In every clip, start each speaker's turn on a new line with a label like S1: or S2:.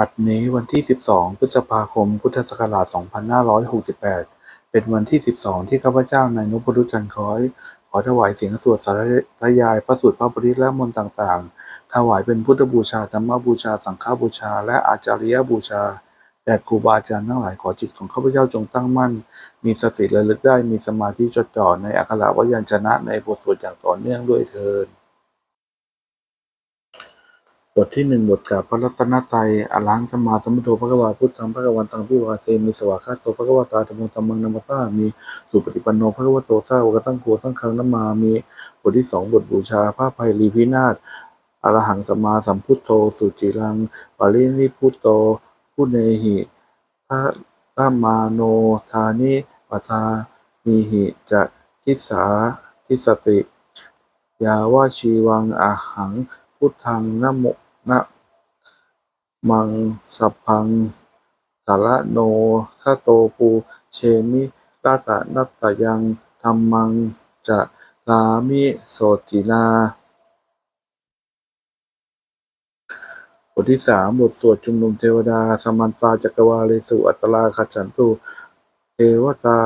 S1: บัดนี้วันที่ 12 พฤษภาคม พุทธศักราช 2568 เป็นวันที่ 12 ที่ข้าพเจ้านายนพดลจันทร์คอย ขอถวายเสียงสวดสาธยายพระสูตรพระปริตและมนต์ต่างๆ ถวายเป็นพุทธบูชาธรรมบูชา สังฆบูชา และอาจาริยบูชาแด่ครูบาอาจารย์ทั้งหลายขอจิตของข้าพเจ้าจงตั้งมั่น มีสติระลึกได้มีสมาธิจดจ่อในอักขระวยัญชนะในบทสวดอย่างต่อเนื่องด้วยเทอ บทที่หนึ่งบทกล่าวพระรัตนตรัยอรหังสัมมาสัมพุทโธพระกวาพุทธังพระกวันตังพิวาเตมีสวากขาโตพระกวตาธรรมงธรรมังนัมมตามีสุปฏิปันโนพระกวโตสาวกตั้งโฆตั้งคังนัมมามีบทที่สองบทบูชาพระภัยรีพินาศอรหังสัมมาสัมพุทโธสุจิรังปารินิพุตโตพุเนหิทะรามาโนทานิปทามีหิจะทิสาทิสติ ยาวาชีวังอาหังพุทธังนโม นะมังสัพพัง สารโนคาโตปูเชมิลาตะนัตตยังธรรมังจะลามิโสตินาบทที่สามบทสวดชุมนุมเทวดา สมันตาจักรวาเลสุอัตลาขจันตุเทวตา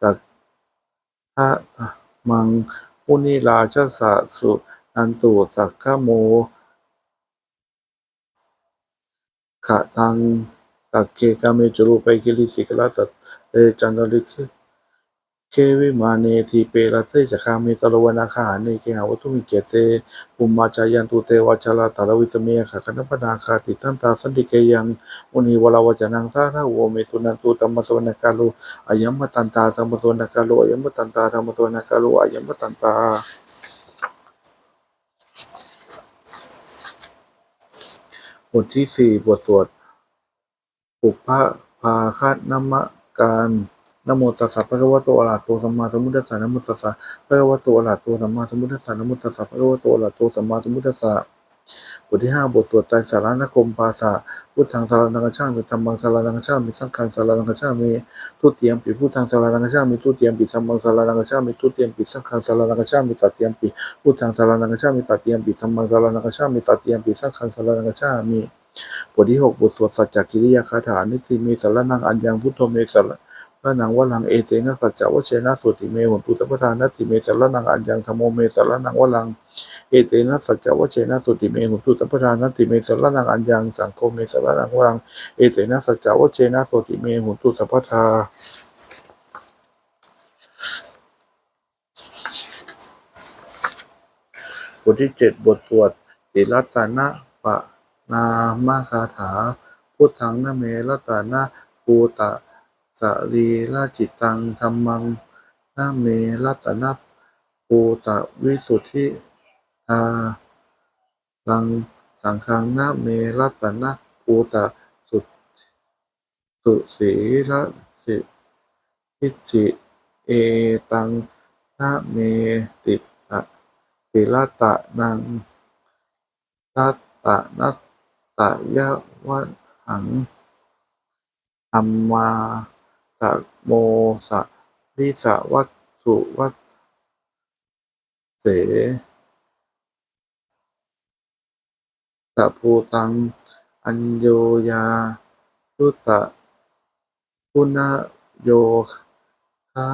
S1: สัทธะมัง มุนิราชสะสุนันตุสักขโม ขะทังตักเคกาเมจุรุไปกิลิสิกลาตัดเตจันทริกเควิมาเนทีเปรเตจะคามิตรวนาคาหาเนเกหาวัตุมิเกเตปุมมาจายันตุเตวาชลาตารวิสเมียขะคณปนาคาติทันตาสันติเกยังมุนีวลาวจนังสาระโวเมสุนันตุตัมมสวนกาลุอายัมมตันตาตัมมสวนกาลุอายัมมตันตาตัมมสวนกาลุอายัมมตันตา บทที่สี่บทสวดปุพพะพาคานมะการนโมตัสสะพระกวะโตอะระหะโตสัมมาสัมพุทธัสสะนโมตัสสะภะกวะโตอะระหะโตสัมมาสัมพุทธัสสะนโมตัสสะภะกวะโตอะระหะโตสัมมาสัมพุทธัสสะ บทที่ห้าบทสวดไตรสารณคมภาษาพุทธังสารนังกัจฉามิธรรมังสารนังกัจฉามิสังฆังสารนังกัจฉามิทุติยมปิพุทธังสารนังกัจฉามิทุติยมปิธรรมังสารนังกัจฉามิทุติยมปิสังฆังสารนังกัจฉามิตติยมปิพุทธังสารนังกัจฉามิตติยมปิธรรมังสารนังกัจฉามิตติยมปิสังฆังสารนังกัจฉามิบทที่หกบทสวดสัจจกิริยาคาถานิติเมสารนังอัญญังพุทโธเมสารนังวลังเอเตนะสัจจวเชนะสุติเมหุนตุตปทานัติเมสารนังอัญญังธโมเมสารนังวลัง เอเตนะสัจจวเชนะสุติเมหุตุตปทานัตติเมสารนังอัญญังสังโฆเมสารนังวังเอเตนะสัจจวเชนะสุติเมหุตุตปทาบทที่เจ็ดบทสวดติรัตนะปะนามคาถา พุทธังนเมรัตนะปูตะสรีราจิตังธรรมังนเมรัตนะปูตะวิสุทธิ ทาลังสังฆังนะเมรัตนะปูตะสุสุสีระสิทิจิเอตังนะเมติตะติลตะนังทัตตะนัตตะยะวะหังอัมมาสะโมสะลิสะวัตสุวัตเส สะภูตัง อัญโยยาทุตะพุณโยคะ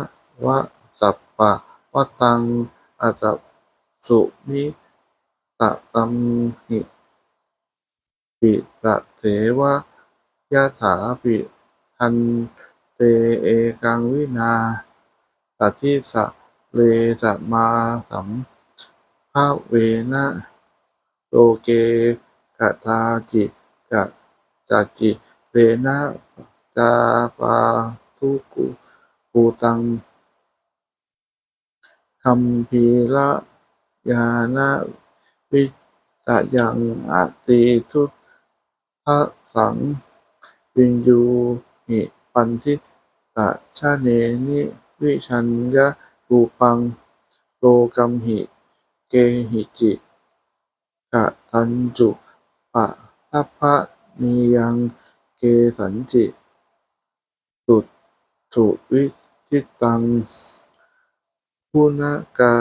S1: วะสัปปะวะตังอัตตสุมิตะตัมหิปิตะเถวะยะถาปิทันเตเอกังวินาสัทธิสะเลสะมาสัมภาเวนะโลเกะทาจิกะจัจิเวนะจาปาทุกุภูตังคัมภีระยานะวิตะยังอติทุทะสังวินยูหิปันทิตะชะเนนิวิชัญญะรูปังโลกัมหิ เกหิจิกะทันจุ ปะทัพพะนียังเกสันจิตุถุวิทิตังพุนกา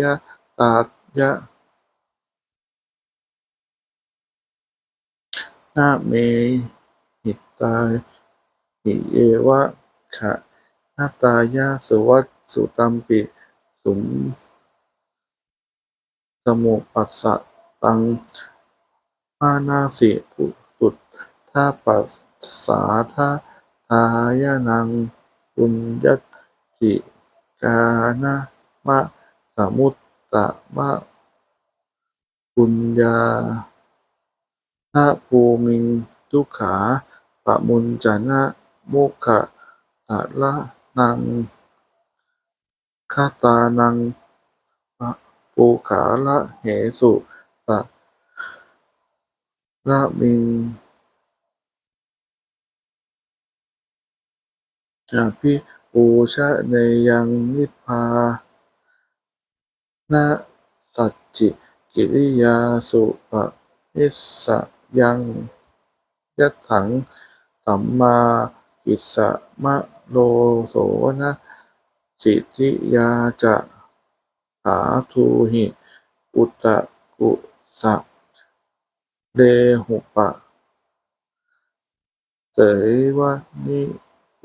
S1: ยะตายะนาเมหิตาหิเยวะขะนาตายาสวัตสุตัมปิสุมสมุปัสสะตัง มานาสิปุตุทาปัสสาทาทายานังปุญญติกานามะสมุตตะมะปุญญานาภูมิงทุกขาปะมุญจนะโมกขะอะละนังคาตานังปูขาละเหสุ ละมิงจะพิปูชะเนยังนิพพานะสัจจิกิริยาสุปะนิสสะยังยัตถังสัมมากิสสะมะโลโสนะสิทธิยาจะหาทูหิ อุตตะกุสะ เดหุปะ เสยวะนิ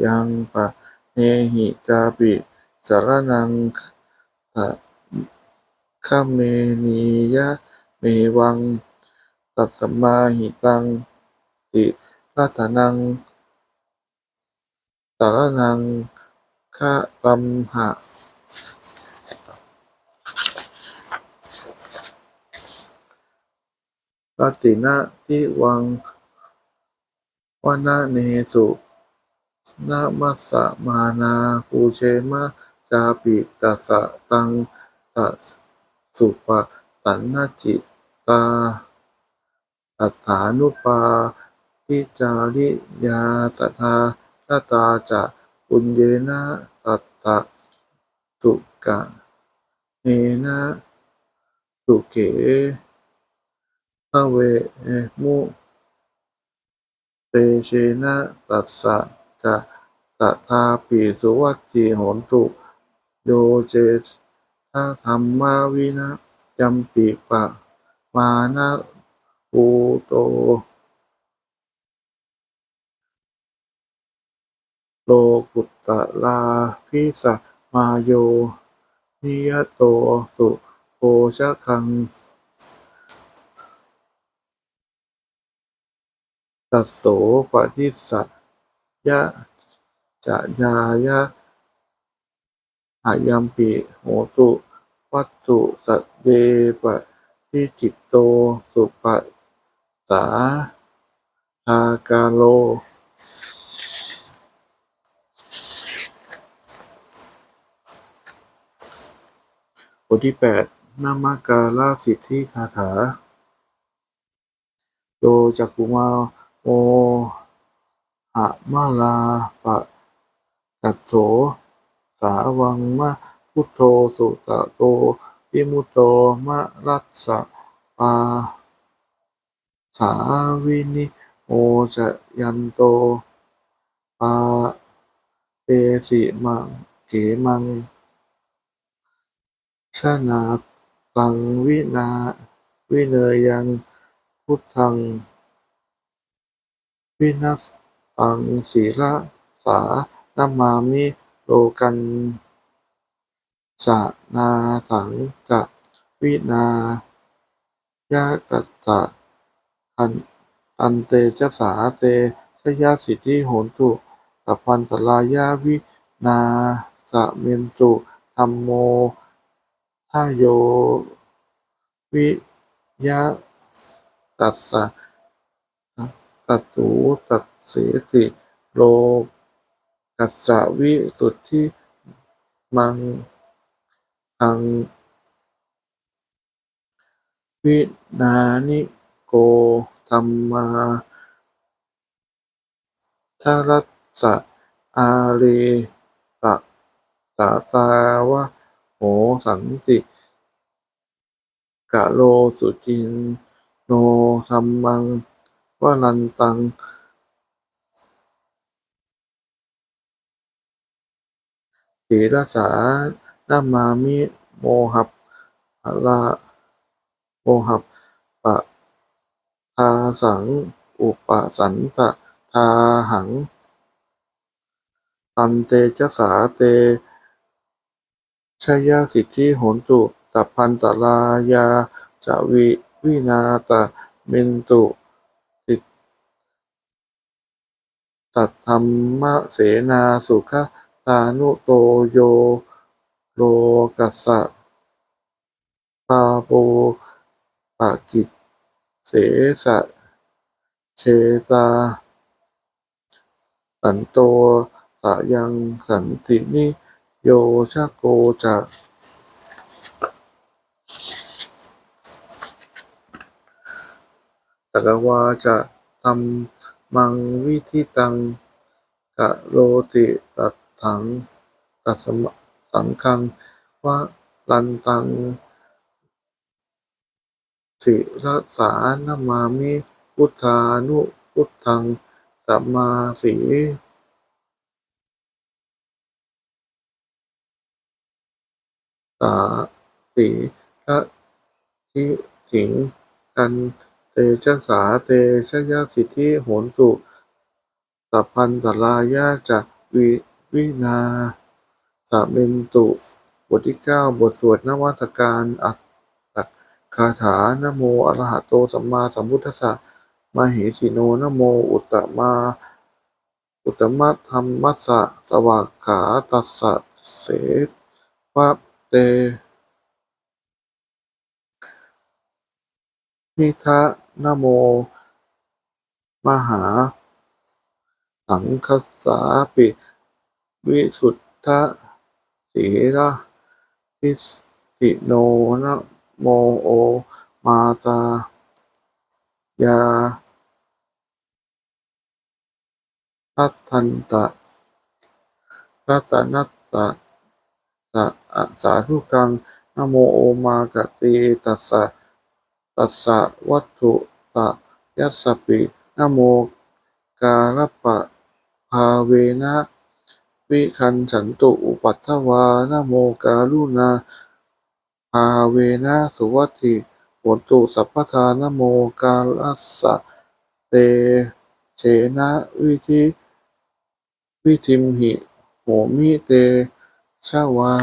S1: ยังปะ เนหิจาปิสารนังขะขเมนียะเมวัง ตัสมาหิตัง ติรัตนังสารนังฆะตัมหะ ปฏินะทิวังวนะเนสุนะมัสสะมานาปูเชมะจาปิตัสสะตังตัสสุปะสันนจิตาตัฏฐานุปาทิจาริยาตถาคตาจะปุญเยนะตัตตะสุกะเนนะสุเก ขภเวมุเตเชนะตัสสะจะตถาปิสุวัตถิโหนตุโยเจทะธรรมาวินะยัมปิปะ มานะภูโตโลกุตตะลาภิสัมาโยนิยโตสุโภชคัง ตัสโสปฏิสัยยะจะยายะอายัมปิโหตุวัตถุสัตเดปะทิจิตโตสุปะสาทากาโล บทที่แปดนามกาลสิทธิคาถาโยจักกุมา โมหะมาลาปะกัตโถสาวังมะพุทโธสุตะโตวิมุตโตมะรัสสะปาสาวินิโมจะยันโตปาเปสิมังเขมังชนาตังวินาวิเนยยังพุทธัง วินัสตังศีลสานามามิโลกันสะนาสังกะวินายากัตตะอันอันเตจสาเตชยสิทธิโหนตุสัพพันตลายาวินาสะเมนตุธัมโมทาโยวิยะตัสสะ ตัตตูตัสเสติโลกัสสวิสุทธิมังอัง วินานิโกธัมมาทารัสสะอาเรตะสาตาวะโหสันติกะโลสุจินโนธัมมัง วรันตังศีลสานามามิโมหัปปะลาโมหัปปะทาสัง อุปสันตะทาหัง ตันเตชะสาเตชยสิทธิโหนตุตัพันตรายาจะวิวินาตเมนตุ ตัตธรรมเสนาสุขตานุโตโยโลกัสสะปาโปปะกิจเสสะเชตา สันโตสะยังสันตินิโยชะโกจะตกวาจะทำ มังวิธิตังกะโรติตัดถังตัดสมสังคังวะลันตัง สิรสานามามิพุทธานุพุทธังสัมมาสีสาสีละทิถิงกันเชะสาเตชะยะสิทธิโหนตุสัพพันตรายาจะวิวินาสะเมนตุบทที่เก้าบทสวดนวัตการอัตตคาถานโมอรหะโตสัมมาสัมพุทธัสสะมาเหสิโนนโม อุตตมา อุตตมะธรรมัสสะสวากขาตัสสะเสวะเตนิทะ นะโม มหา สังคสาปิ วิสุทธะสีระทิสติโนนะโมโอ มาตา ยาทัทันตะรัตนัตตะสะอะสาธุกังนโมโอมากะติตัสสะ ตัสสะวัตถุตะยัสสปินโมกาลปะภาเวนะวิคันฉันตุอุปัฏฐวานโมกาลุนาภาเวนะสุวัตถิโหตุสัพพทานโมกาลัสสะเตเชนะวิธิวิธิมหิโหมิเตชะวา